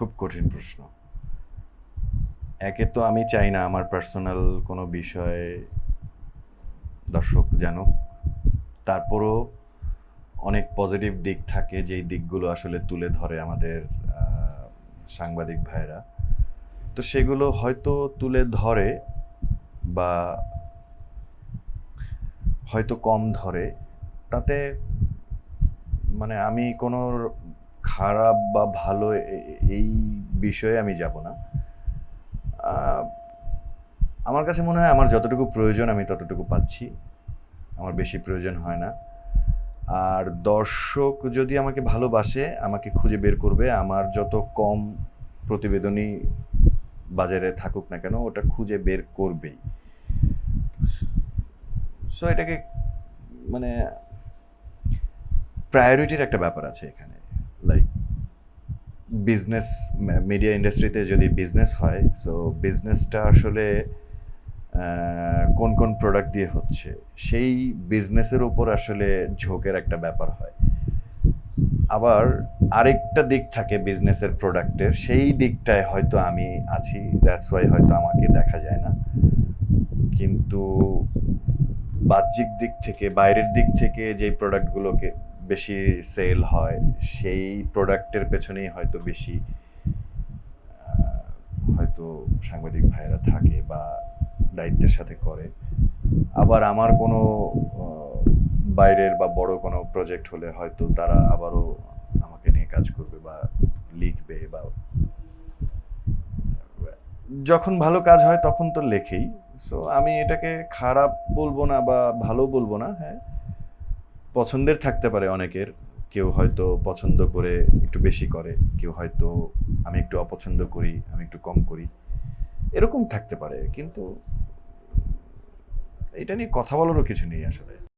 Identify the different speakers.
Speaker 1: খুব কঠিন প্রশ্ন। একে তো আমি চাই না, আমার পার্সোনাল কোনো বিষয়ে দর্শক জানুক। তারপরও অনেক পজিটিভ দিক থাকে, যেই দিকগুলো আসলে তুলে ধরে আমাদের সাংবাদিক ভাইরা তো সেগুলো হয়তো তুলে ধরে বা হয়তো কম ধরে। তাতে মানে আমি কোনো খারাপ বা ভালো এই বিষয়ে আমি যাব না। আমার কাছে মনে হয় আমার যতটুকু প্রয়োজন আমি ততটুকু পাচ্ছি। আমার বেশি প্রয়োজন হয় না। আর দর্শক যদি আমাকে ভালোবাসে, আমাকে খুঁজে বের করবে, আমার যত কম প্রতিবেদনই বাজারে থাকুক না কেন, ওটা খুঁজে বের করবেই। সো এটাকে মানে প্রায়োরিটির একটা ব্যাপার আছে এখানে। বিজনেস মিডিয়া ইন্ডাস্ট্রিতে যদি বিজনেস হয় সো বিজনেসটা আসলে কোন কোন প্রোডাক্ট দিয়ে হচ্ছে, সেই বিজনেসের উপর আসলে ঝোঁকের একটা ব্যাপার হয়। আবার আরেকটা দিক থাকে বিজনেসের প্রোডাক্টের সেই দিকটায় হয়তো আমি আছি দ্যাটস ওয়াই হয়তো আমাকে দেখা যায় না। কিন্তু বাহ্যিক দিক থেকে, বাইরের দিক থেকে যেই প্রোডাক্টগুলোকে বেশি সেল হয়, সেই প্রোডাক্টের পেছনেই হয়তো বেশি হয়তো সাংবাদিক ভাইয়েরা থাকে বা দায়িত্বের সাথে করে। আবার আমার কোনো বাইরের বা বড় কোনো প্রজেক্ট হলে হয়তো তারা আবারও আমাকে নিয়ে কাজ করবে বা লিখবে বা, যখন ভালো কাজ হয় তখন তো লেখেই। সো আমি এটাকে খারাপ বলব না বা ভালো বলব না হ্যাঁ। পছন্দের থাকতে পারে অনেকের। কেউ হয়তো পছন্দ করে একটু বেশি করে, কেউ হয়তো আমি একটু অপছন্দ করি, আমি একটু কম করি। এরকম থাকতে পারে, কিন্তু এটা নিয়ে কথা বলারও কিছু নেই আসলে।